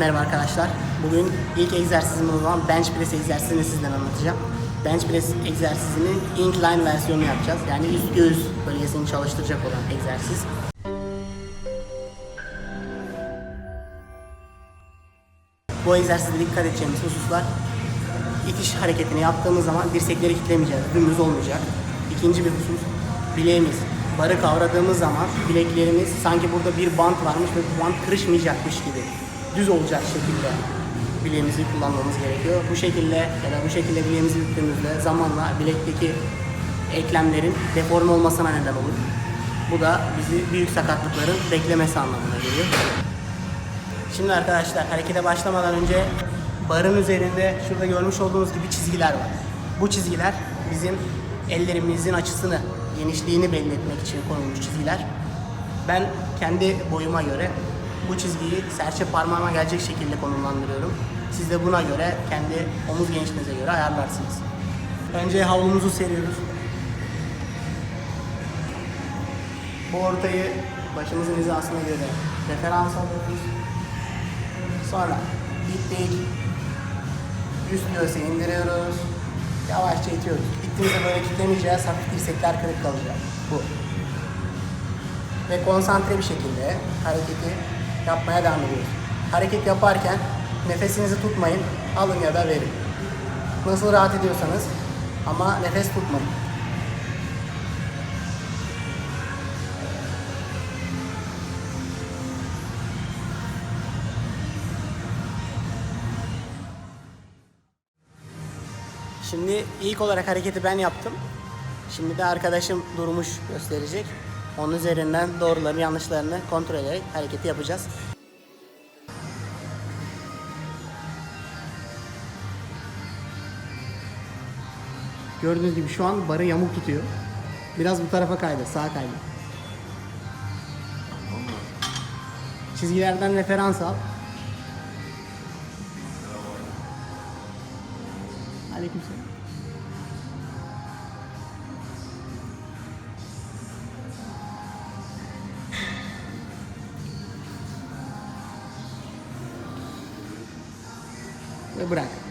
Merhaba arkadaşlar. Bugün ilk egzersizim olan bench press egzersizini sizden anlatacağım. Bench press egzersizinin incline versiyonunu yapacağız. Yani üst göğüs bölgesini çalıştıracak olan egzersiz. Bu egzersizde dikkat edeceğimiz hususlar itiş hareketini yaptığımız zaman dirsekleri kitlemeyeceğiz, dümdüz olmayacak. İkinci bir husus, bileğimiz. Barı kavradığımız zaman bileklerimiz sanki burada bir bant varmış ve bu bant kırışmayacakmış gibi düz olacak şekilde bileğimizi kullanmamız gerekiyor. Bu şekilde ya da bu şekilde bileğimizi büktüğümüzde zamanla bilekteki eklemlerin deforme olmasına neden olur. Bu da bizi büyük sakatlıkların beklemesi anlamına geliyor. Şimdi arkadaşlar harekete başlamadan önce barın üzerinde şurada görmüş olduğunuz gibi çizgiler var. Bu çizgiler bizim ellerimizin açısını, genişliğini belli etmek için konulmuş çizgiler. Ben kendi boyuma göre bu çizgiyi serçe parmağıma gelecek şekilde konumlandırıyorum. Siz de buna göre kendi omuz genişliğinize göre ayarlarsınız. Önce havlumuzu seriyoruz. Bu ortayı başımızın hizasına göre referans alıyoruz. Sonra bittik. Üst göğse indiriyoruz. Yavaşça itiyoruz. Bittiğimizde böyle kitlemeyeceğiz. Hafif dirsekler kırık kalacak. Bu. Ve konsantre bir şekilde hareketi yapmaya devam ediyoruz. Hareket yaparken nefesinizi tutmayın. Alın ya da verin. Nasıl rahat ediyorsanız ama nefes tutmayın. Şimdi ilk olarak hareketi ben yaptım. Şimdi de arkadaşım durmuş gösterecek. Onun üzerinden doğrularını yanlışlarını kontrol ederek hareketi yapacağız. Gördüğünüz gibi şu an barı yamuk tutuyor. Biraz bu tarafa kaydı, sağa kaydı. Çizgilerden referans al. Aleykümselam. Ve bırak.